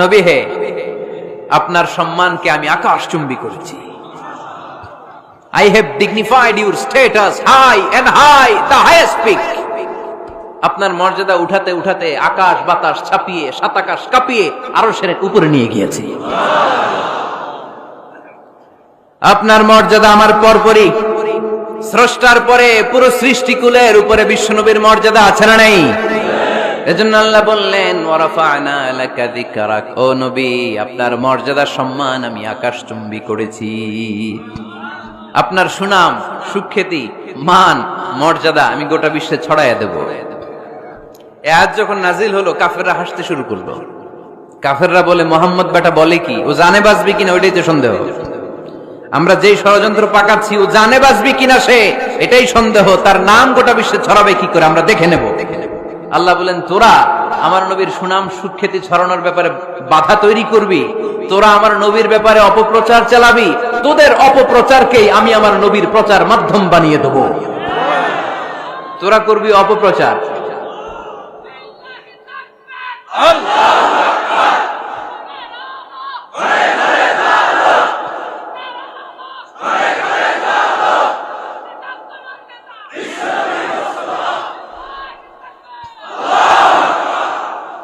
নবী হে, আপনার সম্মানকে আমি আকাশচুম্বী করেছি। I have dignified your status high and high the highest peak আপনার মর্যাদা উঠাতে উঠাতে আকাশ বাতাস ছাপিয়ে, সাত আকাশ কাঁপিয়ে আরও সেরে উপরে নিয়ে গিয়েছি। আপনার মর্যাদা আমার পরপরই। স্রষ্টার পরে পুরো সৃষ্টিকুলের উপরে বিশ্বনবীর মর্যাদা আছে না নেই? এজন্য আল্লাহ বললেন, ওয়ারাফা'না যিকরাক। ও নবী, আপনার মর্যাদা সম্মান আমি আকাশচুম্বী করেছি। আপনার সুনাম, সুখ্যাতি, মান, মর্যাদা আমি গোটা বিশ্বে ছড়াইয়া দেব। আজ যখন নাজিল হলো, কাফেররা হাসতে শুরু করল। কাফেররা বলে, মোহাম্মদ বেটা বলে কি? ও জানে বাঁচবি কিনা ওইটাই তো সন্দেহ। আমরা যেই ষড়যন্ত্র পাকাচ্ছি, ও জানে বাঁচবি কিনা সে? এটাই সন্দেহ। তার নাম গোটা বিশ্বে ছড়াবে কি করে? আমরা দেখে নেব দেখে নেব। আল্লাহ বলেন, তোরা আমার নবীর সুনাম সুখ্যাতি ছড়ানোর ব্যাপারে বাধা তৈরি করবি। তোরা আমার নবীর ব্যাপারে অপপ্রচার চালাবি। তোদের অপপ্রচারকেই আমি আমার নবীর প্রচার মাধ্যম বানিয়ে দেব। তোরা করবি অপপ্রচার।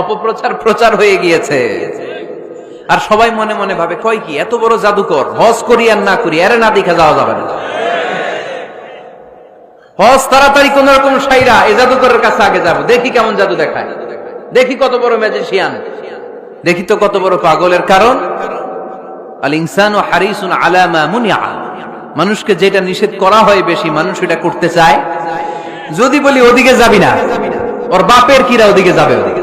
অপপ্রচার প্রচার হয়ে গিয়েছে। আর সবাই মনে মনে ভাবে, কয় কি, এত বড় জাদুকর, হজ করি আর না করি আরে না দেখে যাওয়া যাবে না। হজ তাড়াতাড়ি কোন রকম সাইরা এই জাদুকরের কাছে আগে যাব। দেখি কেমন জাদু দেখায়। দেখি কত বড় ম্যাজিশিয়ান দেখি তো কত বড় পাগলের কারণ। আল ইনসান ও হারিসুন আলামা মানুষকে যেটা নিষেধ করা হয় বেশি, মানুষ এটা করতে চায়। যদি বলি ওদিকে যাবি না, ওর বাপের কিরা ওদিকে যাবে? ওদিকে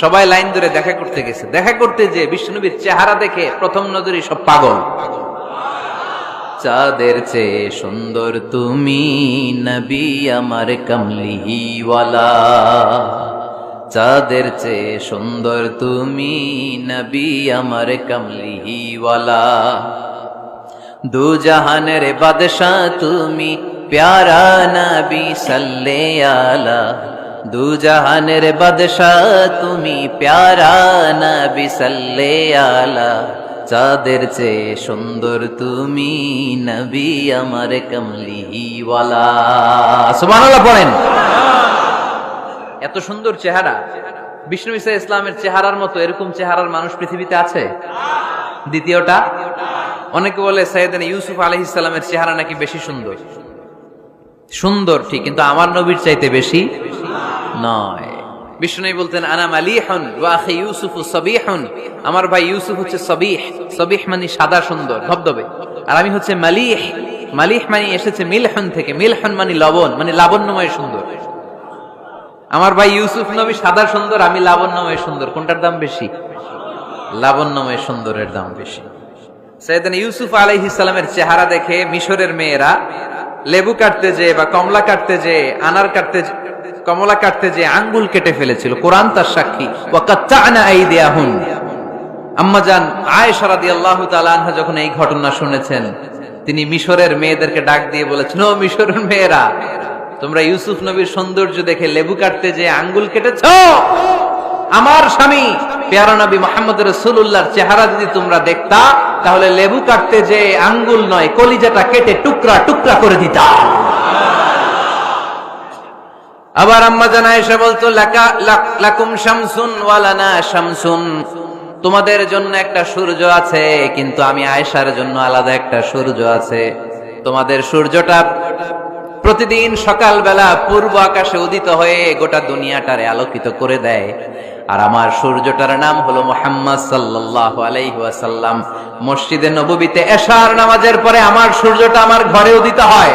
সবাই লাইন ধরে দেখা করতে গেছে। দেখা করতে যে বিষ্ণুবীর চেহারা দেখে প্রথম নজরে সব পাগল। চাঁদের চেয়ে সুন্দর তুমি নবী আমার কমলিওয়ালা। চাঁদের চেয়ে সুন্দর তুমি নবী আমার কমলিওয়ালা। দু জাহানের বাদশাহ তুমি, প্যারা নবী সাল্লে আলা। দু জাহানের বাদশাহ, তুমি প্যারা নবী সাল্লে আলা। চাঁদের চেয়ে সুন্দর তুমি নবী আমার কমলিওয়ালা। সুবহানাল্লাহ পড়েন। এত সুন্দর চেহারা। বিষ্ণু ইসা ইসলামের চেহারার মতো এরকম চেহারার মানুষ পৃথিবীতে আছে? দ্বিতীয়টা, অনেকে বলে সৈয়দান ইউসুফ আলহ ইসলামের চেহারা নাকি বেশি সুন্দর? সুন্দর, ঠিক, কিন্তু আমার নবীর চাইতে বেশি নয়। বিষ্ণু বলতেন, আনা মালিহন ওয়াখি ইউসুফ সবিহন। আমার ভাই ইউসুফ হচ্ছে সবিহ। সবিহ মানে সাদা সুন্দর, ধবধবে। আর আমি হচ্ছে মালিহ। মালিহ মানে এসেছে মিলহন থেকে। মিলহন মানে লবণ মানে লাবণ্যময় সুন্দর। আমার ভাই ইউসুফ নবী সাদা সুন্দর, আমি লাবণ্যময় সুন্দর। কোনটার দাম বেশি? লাবণ্যময় সুন্দরের দাম বেশি। সৈয়দান ইউসুফ আলাইহ ইসলামের চেহারা দেখে মিশরের মেয়েরা লেবু কাটতে যে বা কমলা কাটতে যে আনার কাটতে যে- কমলা কাটতে যে আঙ্গুল কেটে ফেলেছিল, কোরআন তার সাক্ষী। আম্মা রাদিয়াল্লাহু তাআলা আনহা যখন এই ঘটনা শুনেছেন, তিনি মিশরের মেয়েদেরকে ডাক দিয়ে বলেছেন, ও মিশরের মেয়েরা, তোমরা ইউসুফ নবীর সৌন্দর্য দেখে লেবু কাটতে যে আঙ্গুল কেটেছ? আমার স্বামী, পেয়ারা নবী মোহাম্মদ রসুল্লাহর চেহারা যদি তোমরা দেখতা, তাহলে লেবু কাটতে যে আঙ্গুল নয়, কলিজাটা কেটে টুকরা টুকরা করে দিতা। আবার আম্মা জানা এসে বলতো লাকুম শামসুন ওয়ালানা শামসুন। তোমাদের জন্য একটা সূর্য আছে, কিন্তু আমি আয়েশার জন্য আলাদা একটা সূর্য আছে। তোমাদের সূর্যটা প্রতিদিন সকালবেলা পূর্ব আকাশে উদিত হয়ে গোটা দুনিয়াটারে আলোকিত করে দেয়। আর আমার সূর্যটার নাম হলো মোহাম্মদ সাল্লাল্লাহু আলাইহি মসজিদে নববীতে এশার নামাজের পরে আমার সূর্যটা আমার ঘরে উদিত হয়।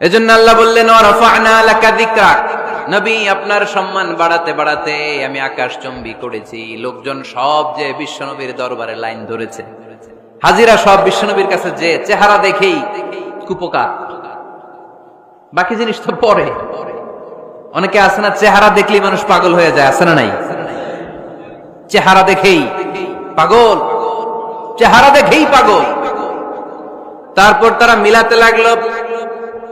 এজন্য আল্লাহ বললেন নবী, আপনার সম্মান বাড়াতে বাড়াতে আমি আকাশ চম্বি করেছি। লোকজন সব যে বিশ্বনবীর দরবারে লাইন ধরেছে। হাজিরা সব বিশ্বনবীর কাছে যে চেহারা দেখেই কুপকার। বাকি জিনিস তো পরে। অনেকে আছে না, চেহারা দেখলেই মানুষ পাগল হয়ে যায়, আছে না নাই? চেহারা দেখেই পাগল। চেহারা দেখেই পাগল। তারপর তারা মিলাতে লাগল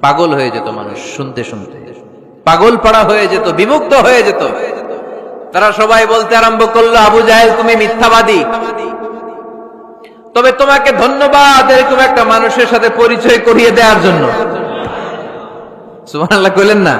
পাগল হয়ে যেত মানুষ শুনতে শুনতে। পাগল পাড়া হয়ে যেত, বিমুক্ত হয়ে যেত। তারা সবাই বলতে আরম্ভ করল, আবু জাহেল, তুমি মিথ্যাবাদী। তবে তোমাকে ধন্যবাদ এরকম একটা মানুষের সাথে পরিচয় করিয়ে দেওয়ার জন্য। সুমান আল্লাহ কইলেন না?